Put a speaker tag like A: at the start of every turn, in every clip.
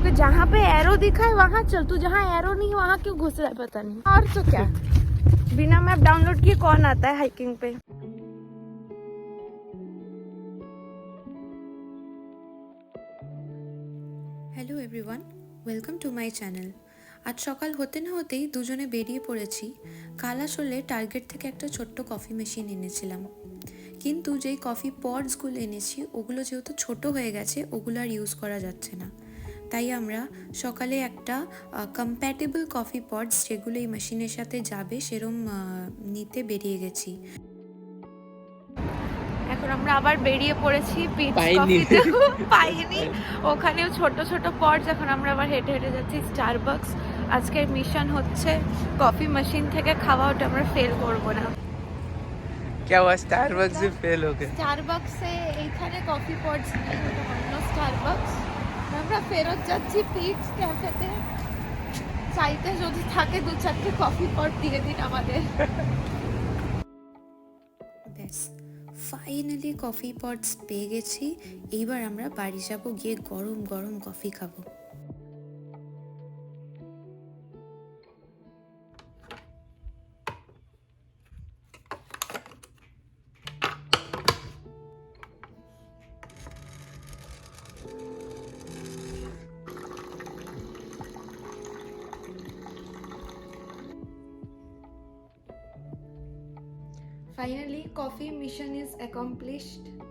A: हूँ कि जहाँ पे एरो दिखा है वहाँ चल तू जहाँ एरो नहीं है वहाँ क्यों घुस रहा है पता नहीं और तो क्या बिना मैप डाउनलोड किए कौन आता है हाइकिंग पे
B: hello everyone welcome to my channel আজ সকাল হতে না হতেই দুজনে বেরিয়ে পড়েছি কাল আসলে টার্গেট থেকে একটা ছোট্ট কফি মেশিন এনেছিলাম কিন্তু যেই কফি পডসগুলো এনেছি ওগুলো যেহেতু ছোট হয়ে গেছে ওগুলো আর ইউজ করা যাচ্ছে না তাই আমরা সকালে একটা কম্প্যাটেবল কফি পডস যেগুলো এই মেশিনের সাথে যাবে সেরম আহ, নিতে বেরিয়ে গেছি
A: এখন আমরা আবার বেরিয়ে পড়েছি পিচ
C: পাইনি।
A: কফিতে পাইনি ওখানেও ছোট ছোট পর্স এখন আমরা আবার হেঁটে হেঁটে যাচ্ছি স্টারবাকস আজকের মিশন হচ্ছে কফি মেশিন থেকে খাওয়া ওটা আমরা ফেল করব না
C: क्या हुआ स्टारबक्स से फेल हो गए
A: স্টারবাকসে এইখানে কফি পটস নেই ওটা অন্য স্টারবাকস আমরা ফেরত যাচ্ছি পিচ ক্যাফেতে চাইতে যদি থাকে দু চারটে কফি পট দিয়ে দিন আমাদের।
B: ব্যাস ফাইনালি কফি পটস পেয়ে গেছি। এইবার আমরা বাড়ি যাব গিয়ে গরম গরম কফি খাব।
A: Finally coffee mission is accomplished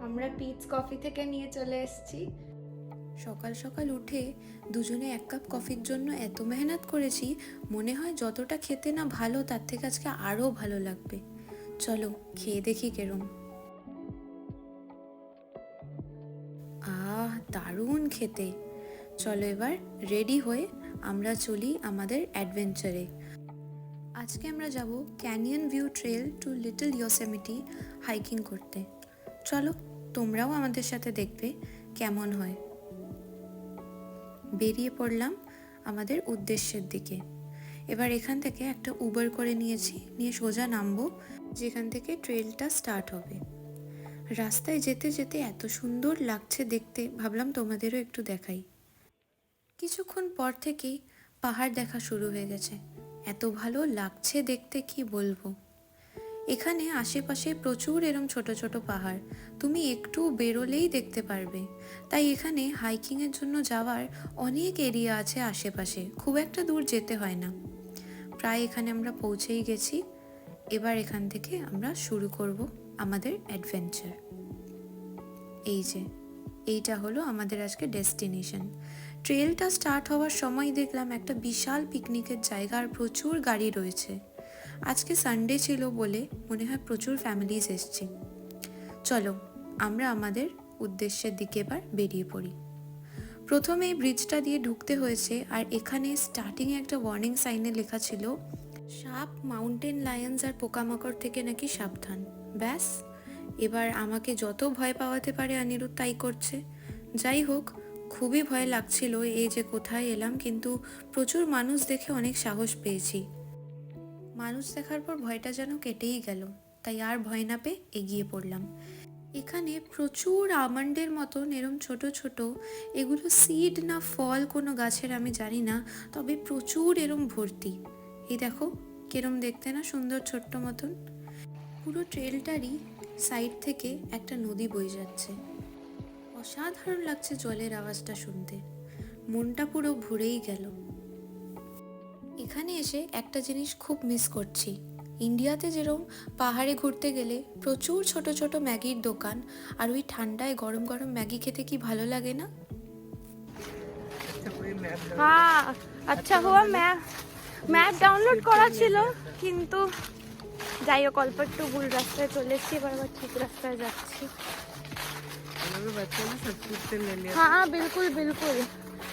A: আমরা পিটস কফি থেকে নিয়ে চলে এসেছি।
B: সকাল সকাল উঠে দুজনে এক কাপ কফির জন্য এত মেহনত করেছি, মনে হয় যতটা খেতে না ভালো, তার থেকে আজকে আরও ভালো লাগবে। চলো, খেয়ে দেখি কেরম। আহ, দারুণ খেতে। চলো এবার রেডি হয়ে আমরা চলি আমাদের অ্যাডভেঞ্চারে আজকে আমরা যাব canyon view trail to little Yosemite hiking করতে। চলো, তোমরাও আমাদের সাথে দেখবে কেমন হয়। বেরিয়ে পড়লাম আমাদের উদ্দেশ্যের দিকে। এবার এখান থেকে একটা উবার করে নিয়েছি, নিয়ে সোজা নামবো, যেখান থেকে ট্রেলটা স্টার্ট হবে। রাস্তায় যেতে যেতে এত সুন্দর লাগছে দেখতে, ভাবলাম তোমাদেরও একটু দেখাই। কিছুক্ষণ পর থেকেই পাহাড় দেখা শুরু হয়ে গেছে। এত ভালো লাগছে দেখতে কি বলব? এখানে আশেপাশে প্রচুর এরম ছোট ছোট পাহাড়। তুমি একটু বেরোলেই দেখতে পারবে। তাই এখানে হাইকিংয়ের জন্য যাওয়ার অনেক এরিয়া আছে আশেপাশে। খুব একটা দূর যেতে হয় না। প্রায় এখানে আমরা পৌঁছেই গেছি। এবার এখান থেকে আমরা শুরু করব আমাদের অ্যাডভেঞ্চার এই যে, এইটা হলো আমাদের আজকে ডেস্টিনেশন ট্রেলটা স্টার্ট হওয়ার সময় দেখলাম একটা বিশাল পিকনিকের জায়গা আর প্রচুর গাড়ি রয়েছে। আজকে সানডে ছিল বলে মনে হয় প্রচুর ফ্যামিলিজ এসছে। চলো, আমরা আমাদের উদ্দেশ্যের দিকে এবার বেরিয়ে পড়ি। প্রথমে এই ব্রিজটা দিয়ে ঢুকতে হয়েছে আর এখানে স্টার্টিংয়ে একটা ওয়ার্নিং সাইনে লেখা ছিল, সাপ মাউন্টেন লায়ন্স আর পোকামাকড় থেকে নাকি সাবধান। ব্যাস, এবার আমাকে যত ভয় পাওয়াতে পারে অনিরুদ্ধ তাই করছে। যাই হোক খুবই ভয় লাগছিল এই যে কোথায় এলাম, কিন্তু প্রচুর মানুষ দেখে অনেক সাহস পেয়েছি। মানুষ দেখার পর ভয়টা যেন কেটেই গেল, তাই আর ভয় না পেয়ে এগিয়ে পড়লাম। এখানে প্রচুর আমন্ডের মতন এরম ছোট ছোট, এগুলো সিড না ফল কোনো গাছের আমি জানি না, তবে প্রচুর এরম ভর্তি। এই দেখো, কেরম দেখতে না সুন্দর ছোট্ট মতন। পুরো ট্রেলটারই সাইড থেকে একটা নদী বয়ে যাচ্ছে। অসাধারণ লাগছে জলের আওয়াজটা শুনতে। মনটা পুরো ভরেই গেল। এখানে এসে একটা জিনিস খুব মিস করছি। ইন্ডিয়াতে যেরকম পাহাড়ে ঘুরতে গেলে প্রচুর ছোট ছোট ম্যাগির দোকান আর ওই ঠান্ডায় গরম গরম ম্যাগি খেতে কি ভালো লাগে না?
A: হ্যাঁ আচ্ছা হওয়া ম্যাপ ম্যাপ ডাউনলোড করা ছিল, কিন্তু যাই হোক, অল্প একটু ভুল রাস্তায় চলে এসেছি, এবার আবার ঠিক রাস্তায় যাচ্ছি।
C: हमें बच्चों ने सब कुछ से ले लिया
A: हाँ बिल्कुल बिल्कुल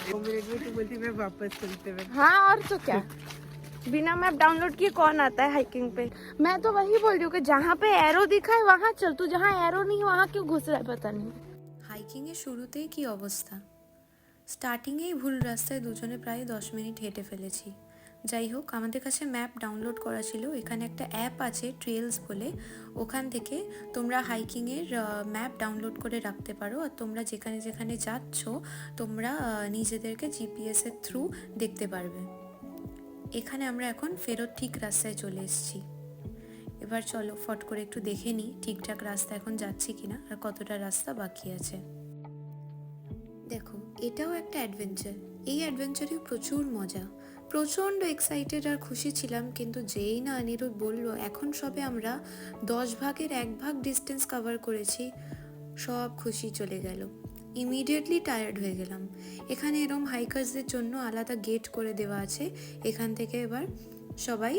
C: दो मिनट में तो बोलती मैं वापस चलते हुए
A: हाँ और तो क्या बिना मैप डाउनलोड किए कौन आता है हाइकिंग पे मैं तो वही बोल रही हूँ कि जहाँ पे एरो दिखा है वहाँ चल तू जहाँ एरो नहीं है वहाँ क्यों घुस रहा है पता नहीं
B: হাইকিংয়ের শুরুতেই কি অবস্থা স্টার্টিংয়েই ভুল রাস্তায় দুজনে প্রায় দশ মিনিট হেঁটে ফেলেছি যাই হোক আমাদের কাছে ম্যাপ ডাউনলোড করা ছিল। এখানে একটা অ্যাপ আছে ট্রেলস বলে। ওখান থেকে তোমরা হাইকিংয়ের ম্যাপ ডাউনলোড করে রাখতে পারো। আর তোমরা যেখানে যেখানে যাচ্ছ, তোমরা নিজেদেরকে জিপিএসের থ্রু দেখতে পারবে। এখানে আমরা এখন ফেরত ঠিক রাস্তায় চলে এসেছি। এবার চলো, ফট করে একটু দেখে নিই ঠিকঠাক রাস্তা এখন যাচ্ছি কিনা আর কতটা রাস্তা বাকি আছে। দেখো, এটাও একটা অ্যাডভেঞ্চার। এই অ্যাডভেঞ্চারেও প্রচুর মজা। প্রচণ্ড এক্সাইটেড আর খুশি ছিলাম, কিন্তু যেই না অনিরুদ্ধ বলল, এখন সবে আমরা দশ ভাগের এক ভাগ ডিস্টেন্স কভার করেছি, সব খুশি চলে গেল। ইমিডিয়েটলি টায়ার্ড হয়ে গেলাম। এখানে এরম হাইকার্সদের জন্য আলাদা গেট করে দেওয়া আছে। এখান থেকে এবার সবাই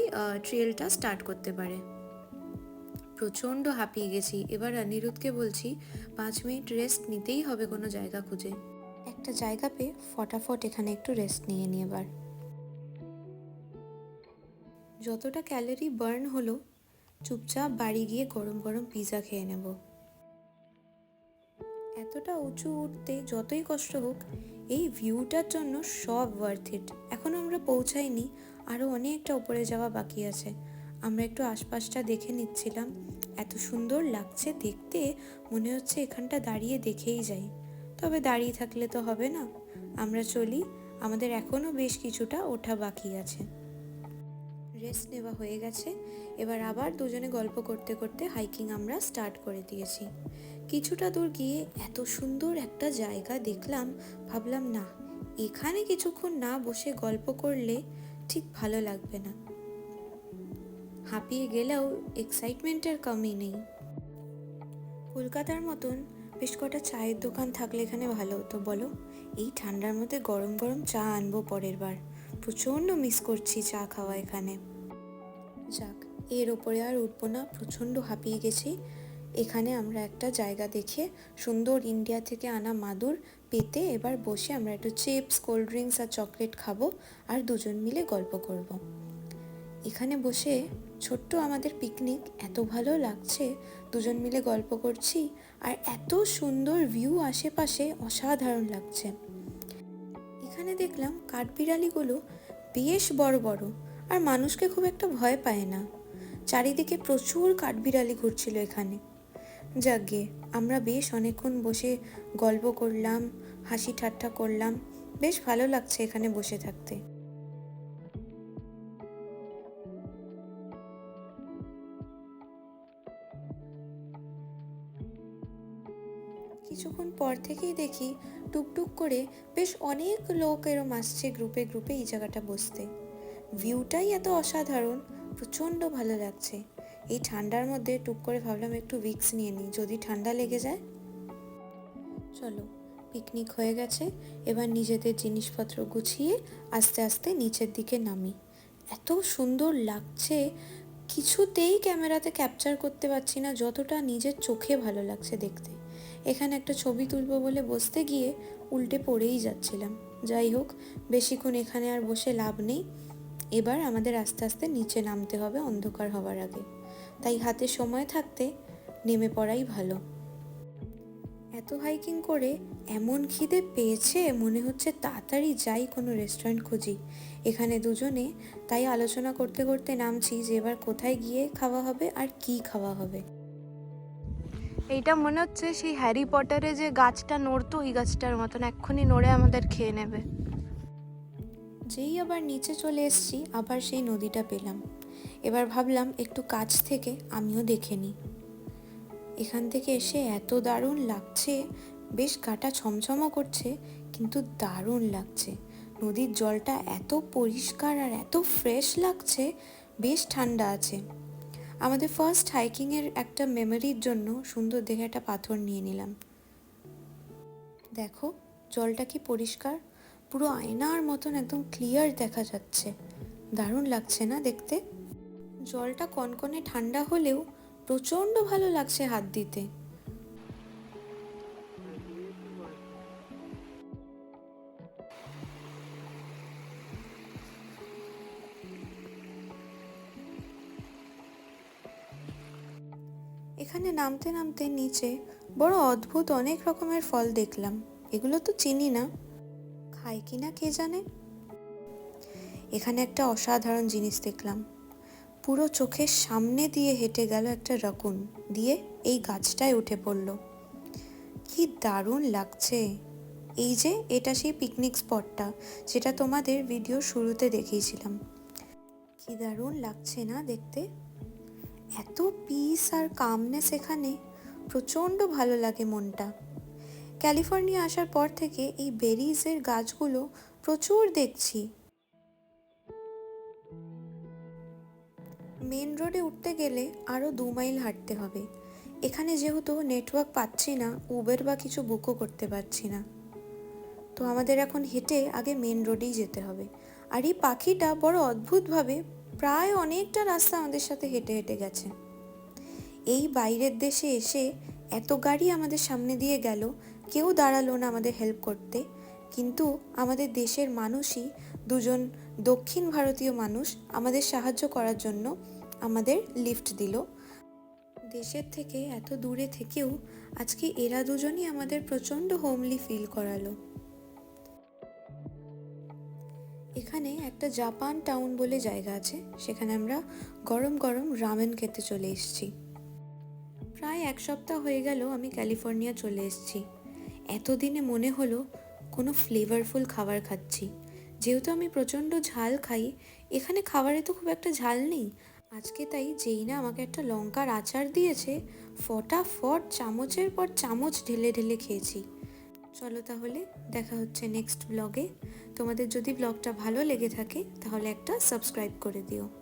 B: ট্রেলটা স্টার্ট করতে পারে। প্রচণ্ড হাঁপিয়ে গেছি। এবার অনিরুদ্ধকে বলছি, পাঁচ মিনিট রেস্ট নিতেই হবে কোনো জায়গা খুঁজে। একটা জায়গা পেয়ে ফটাফট এখানে একটু রেস্ট নিয়ে নিয়ে এবার। যতটা ক্যালোরি বার্ন হলো, চুপচাপ বাড়ি গিয়ে গরম গরম পিৎজা খেয়ে নেব। এতটা উঁচু উঠতে যতই কষ্ট হোক, এই ভিউটার জন্য সব ওয়ার্থ ইট এখন আমরা পৌঁছাইনি আরও অনেকটা উপরে যাওয়া বাকি আছে। আমরা একটু আশপাশটা দেখে নিচ্ছিলাম। এত সুন্দর লাগছে দেখতে, মনে হচ্ছে এখানটা দাঁড়িয়ে দেখেই যাই। তবে দাঁড়িয়ে থাকলে তো হবে না। আমরা চলি, আমাদের এখনও বেশ কিছুটা ওঠা বাকি আছে। রেস্ট নেওয়া হয়ে গেছে। এবার আবার দুজনে গল্প করতে করতে হাইকিং আমরা স্টার্ট করে দিয়েছি। কিছুটা দূর গিয়ে এত সুন্দর একটা জায়গা দেখলাম, ভাবলাম না, এখানে কিছুক্ষণ না বসে গল্প করলে ঠিক ভালো লাগবে না। হাঁপিয়ে গেলেও এক্সাইটমেন্টের কমই নেই। কলকাতার মতন বেশ কটা চায়ের দোকান থাকলে এখানে ভালো হতো, বলো? এই ঠান্ডার মধ্যে গরম গরম চা আনব পরের বার। প্রচণ্ড মিস করছি চা খাওয়া এখানে। যাক, এর ওপরে আর উঠবো না, প্রচণ্ড হাঁপিয়ে গেছি। এখানে আমরা একটা জায়গা দেখে সুন্দর ইন্ডিয়া থেকে আনা মাদুর পেতে এবার বসে আমরা একটু চিপস, কোল্ড ড্রিঙ্কস আর চকলেট খাব আর দুজন মিলে গল্প করব। এখানে বসে ছোট্ট আমাদের পিকনিক এত ভালো লাগছে, দুজন মিলে গল্প করছি আর এত সুন্দর ভিউ আশেপাশে অসাধারণ লাগছে। এখানে দেখলাম কাঠবিড়ালিগুলো বেশ বড় বড় আর মানুষকে খুব একটা ভয় পায় না। চারিদিকে প্রচুর কাঠবিড়ালি ঘুরছিল এখানে। যাকে আমরা বেশ অনেকক্ষণ বসে গল্প করলাম, হাসি ঠাট্টা করলাম, বেশ ভালো লাগছে এখানে বসে থাকতে। কিছুক্ষণ পর থেকেই দেখি টুকটুক করে বেশ অনেক লোক এরম আসছে গ্রুপে গ্রুপে এই জায়গাটা বসতে। ভিউটাই এত অসাধারণ, প্রচণ্ড ভালো লাগছে। এই ঠান্ডার মধ্যে টুক করে ভাবলাম একটু উইক্স নিয়ে নিই, যদি ঠান্ডা লেগে যায়। চলো, পিকনিক হয়ে গেছে, এবার নিজেদের জিনিসপত্র গুছিয়ে আস্তে আস্তে নিচের দিকে নামি। এত সুন্দর লাগছে, কিছুতেই ক্যামেরাতে ক্যাপচার করতে পারছি না, যতটা নিজের চোখে ভালো লাগছে দেখতে। এখানে একটা ছবি তুলবো বলে বসতে গিয়ে উল্টে পড়েই যাচ্ছিলাম। যাই হোক, বেশিক্ষণ এখানে আর বসে লাভ নেই। এবার আমাদের আস্তে আস্তে নিচে নামতে হবে, অন্ধকার হওয়ার আগে। তাই হাতে সময় থাকতে নেমে পড়াই ভালো। এত হাইকিং করে এমন খিদে পেয়েছে, মনে হচ্ছে তাড়াতাড়ি যাই কোনো রেস্টুরেন্ট খুঁজি। এখানে দুজনে, তাই আলোচনা করতে করতে নামছি যে এবার কোথায় গিয়ে খাওয়া হবে আর কি খাওয়া হবে।
A: এইটা মনে হচ্ছে সেই হ্যারি পটারে যে গাছটা নড়তো ওই গাছটার মতন এক্ষুনি নড়ে আমাদের খেয়ে নেবে।
B: যেই আবার নিচে চলে এসেছি, আবার সেই নদীটা পেলাম। এবার ভাবলাম একটু কাছ থেকে আমিও দেখে নিই। এখান থেকে এসে এত দারুণ লাগছে, বেশ গাটা ছমছমও করছে, কিন্তু দারুণ লাগছে। নদীর জলটা এত পরিষ্কার আর এত ফ্রেশ লাগছে, বেশ ঠান্ডা আছে। আমাদের ফার্স্ট হাইকিংয়ের একটা মেমোরির জন্য সুন্দর দেখে একটা পাথর নিয়ে নিলাম। দেখো, জলটা কি পরিষ্কার? পুরো আয়নার মতন একদম ক্লিয়ার দেখা যাচ্ছে। দারুণ লাগছে না দেখতে? জলটা কনকনে ঠান্ডা হলেও প্রচণ্ড ভালো লাগছে হাত দিতে। নামতে নামতে নিচে বড় অদ্ভুত অনেক রকমের ফল দেখলাম। এগুলো তো চিনি না। খায় কি না কে জানে? এখানে একটা অসাধারণ জিনিস দেখলাম। পুরো চোখের সামনে দিয়ে হেঁটে গেল একটা রকুন। দিয়ে এই গাছটায় উঠে পড়ল। কি দারুণ লাগছে। এই যে, এটা সেই পিকনিক স্পটটা যেটা তোমাদের ভিডিও শুরুতে দেখিয়েছিলাম। কি দারুণ লাগছে না দেখতে? এত পিস আর কামনেস এখানে, প্রচণ্ড ভালো লাগে মনটা। ক্যালিফোর্নিয়া আসার পর থেকে এই বেরিজের গাছগুলো প্রচুর দেখছি। মেন রোডে উঠতে গেলে আরও দু মাইল হাঁটতে হবে। এখানে যেহেতু নেটওয়ার্ক পাচ্ছি না উবের বা কিছু বুকও করতে পারছি না। তো আমাদের এখন হেঁটে আগে মেন রোডেই যেতে হবে। আর এই পাখিটা বড় অদ্ভুতভাবে প্রায় অনেকটা রাস্তা আমাদের সাথে হেঁটে হেঁটে গেছে। এই বাইরের দেশে এসে এত গাড়ি আমাদের সামনে দিয়ে গেল, কেউ দাঁড়াল না আমাদের হেল্প করতে। কিন্তু আমাদের দেশের মানুষই দুজন দক্ষিণ ভারতীয় মানুষ আমাদের সাহায্য করার জন্য আমাদের লিফট দিল। দেশের থেকে এত দূরে থেকেও আজকে এরা দুজনই আমাদের প্রচণ্ড হোমলি ফিল করালো। এখানে একটা জাপান টাউন বলে জায়গা আছে, সেখানে আমরা গরম গরম রামেন খেতে চলে এসেছি। প্রায় এক সপ্তাহ হয়ে গেল আমি ক্যালিফোর্নিয়া চলে এসেছি। এতদিনে মনে হলো কোনো ফ্লেভারফুল খাবার খাচ্ছি। যেহেতু আমি প্রচণ্ড ঝাল খাই, এখানে খাবারে তো খুব একটা ঝাল নেই। আজকে তাই যেই না আমাকে একটা লঙ্কার আচার দিয়েছে, ফটাফট চামচের পর চামচ ঢেলে ঢেলে খেয়েছি। চলো তাহলে দেখা হচ্ছে নেক্সট ব্লগে তোমাদের যদি ব্লগটা ভালো লেগে থাকে, তাহলে একটা সাবস্ক্রাইব করে দিও।